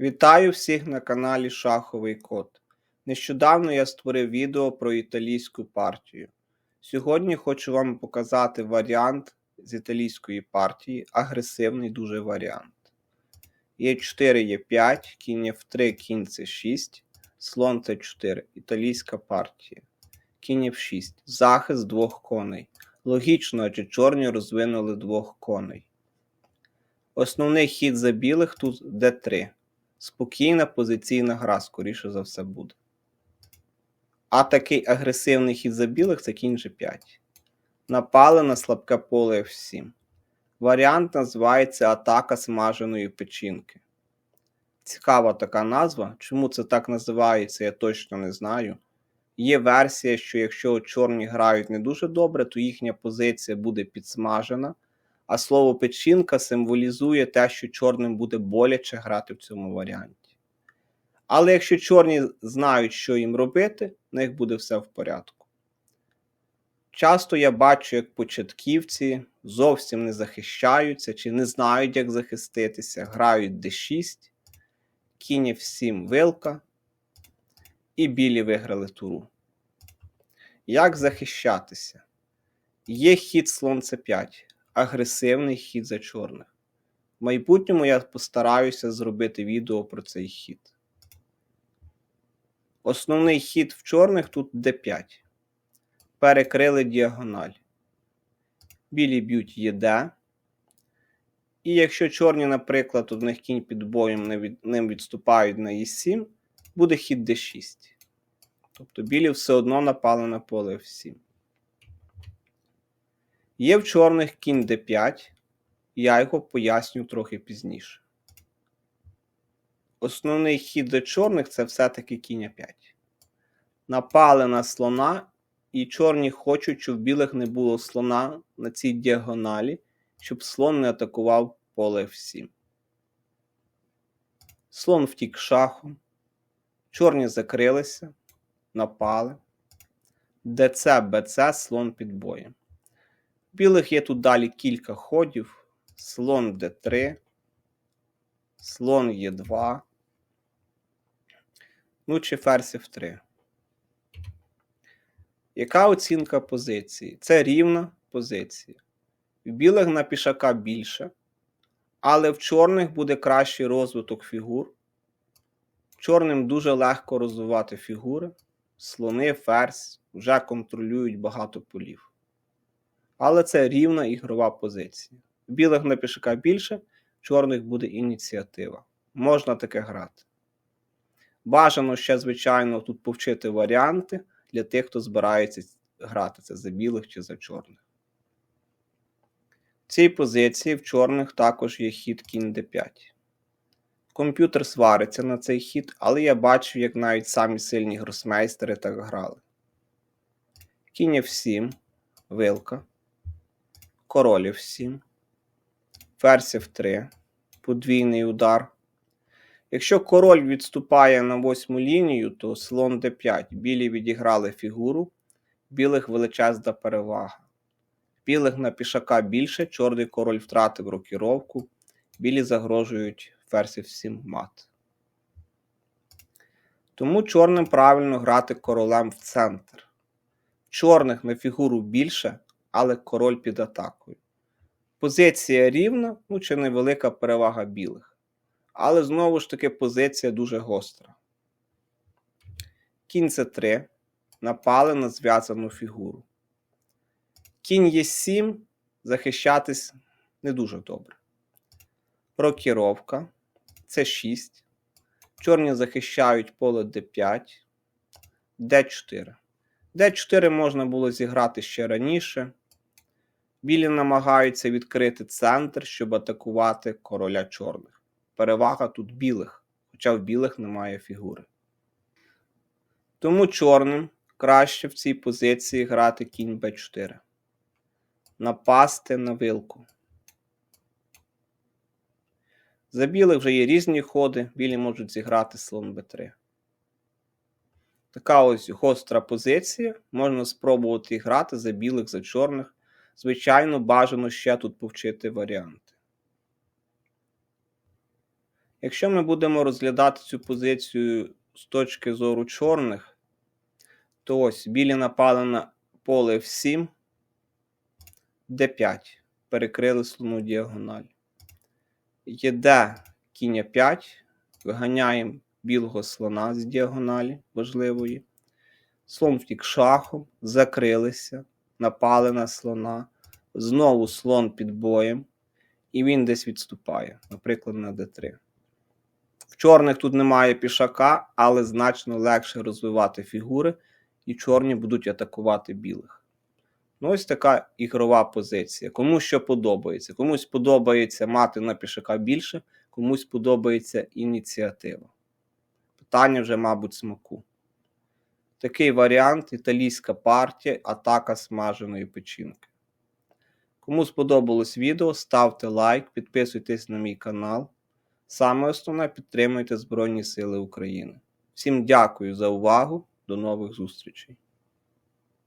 Вітаю всіх на каналі Шаховий Код. Нещодавно я створив відео про італійську партію. Сьогодні хочу вам показати варіант з італійської партії, агресивний дуже варіант. Є4, Є5, кінь F3, кінь С6, слон Т4, італійська партія. Кінь F6, захист двох коней. Логічно, адже чорні розвинули двох коней. Основний хід за білих тут d3. Спокійна позиційна гра, скоріше за все, буде. А такий агресивний хід за білих це кінь G5. Напали на слабке поле F7. Варіант називається Атака смаженої печінки. Цікава така назва. Чому це так називається, я точно не знаю. Є версія, що якщо чорні грають не дуже добре, то їхня позиція буде підсмажена. А слово печінка символізує те, що чорним буде боляче грати в цьому варіанті. Але якщо чорні знають, що їм робити, в них буде все в порядку. Часто я бачу, як початківці зовсім не захищаються чи не знають, як захиститися, грають d6, кінь f7 вилка, і білі виграли туру. Як захищатися? Є хід слон c5 агресивний хід за чорних. В майбутньому я постараюся зробити відео про цей хід. Основний хід в чорних тут d5. Перекрили діагональ. Білі б'ють ЄД. І якщо чорні, наприклад, у них кінь під боєм ним відступають на Е7, буде хід d6. Тобто білі все одно напали на поле F7. Є в чорних кінь d5, я його поясню трохи пізніше. Основний хід до чорних це все-таки кінь 5. Напали на слона, і чорні хочуть, щоб в білих не було слона на цій діагоналі, щоб слон не атакував поле F7. Слон втік шахом. Чорні закрилися, напали. ДЦ, БЦ, слон під боєм. Білих є тут далі кілька ходів. Слон d3, слон Е2. Ну, чи ферзь F3. Яка оцінка позиції? Це рівна позиція. В білих на пішака більше, але в чорних буде кращий розвиток фігур. Чорним дуже легко розвивати фігури. Слони, ферзь вже контролюють багато полів. Але це рівна ігрова позиція. Білих на пішака більше, чорних буде ініціатива. Можна таке грати. Бажано ще, звичайно, тут повчити варіанти для тих, хто збирається грати це за білих чи за чорних. В цій позиції в чорних також є хід кінь d5. Комп'ютер свариться на цей хід, але я бачив, як навіть самі сильні гросмейстери так грали. Кінь f7, вилка король F7, ферзь F3, подвійний удар. Якщо король відступає на восьму лінію, то слон d5. Білі відіграли фігуру, білих величезна перевага. Білих на пішака більше, чорний король втратив рокіровку, білі загрожують ферзь F7 мат. Тому чорним правильно грати королем в центр. Чорних на фігуру більше, але король під атакою. Позиція рівна, ну чи невелика перевага білих. Але знову ж таки позиція дуже гостра. Кінь c 3 напали на зв'язану фігуру. Кінь Е7 захищатись не дуже добре. Рокіровка С6. Чорні захищають поле d5, d4. d4 можна було зіграти ще раніше. Білі намагаються відкрити центр, щоб атакувати короля чорних. Перевага тут білих, хоча в білих немає фігури. Тому чорним краще в цій позиції грати кінь b4. Напасти на вилку. За білих вже є різні ходи, білі можуть зіграти слон b3. Така ось гостра позиція. Можна спробувати грати за білих, за чорних. Звичайно, бажано ще тут повчити варіанти. Якщо ми будемо розглядати цю позицію з точки зору чорних, то ось білі напали на поле F7, D5. Перекрили слону діагональ. Є кінь 5. Виганяємо білого слона з діагоналі важливої. Слон втік шахом, закрилися, напали на слона. Знову слон під боєм. І він десь відступає, наприклад, на d3. В чорних тут немає пішака, але значно легше розвивати фігури, і чорні будуть атакувати білих. Ну, ось така ігрова позиція. Комусь що подобається. Комусь подобається мати на пішака більше, комусь подобається ініціатива. Питання вже, мабуть, смаку. Такий варіант італійська партія, атака смаженої печінки. Кому сподобалось відео, ставте лайк, підписуйтесь на мій канал. Саме основне підтримуйте Збройні Сили України. Всім дякую за увагу. До нових зустрічей!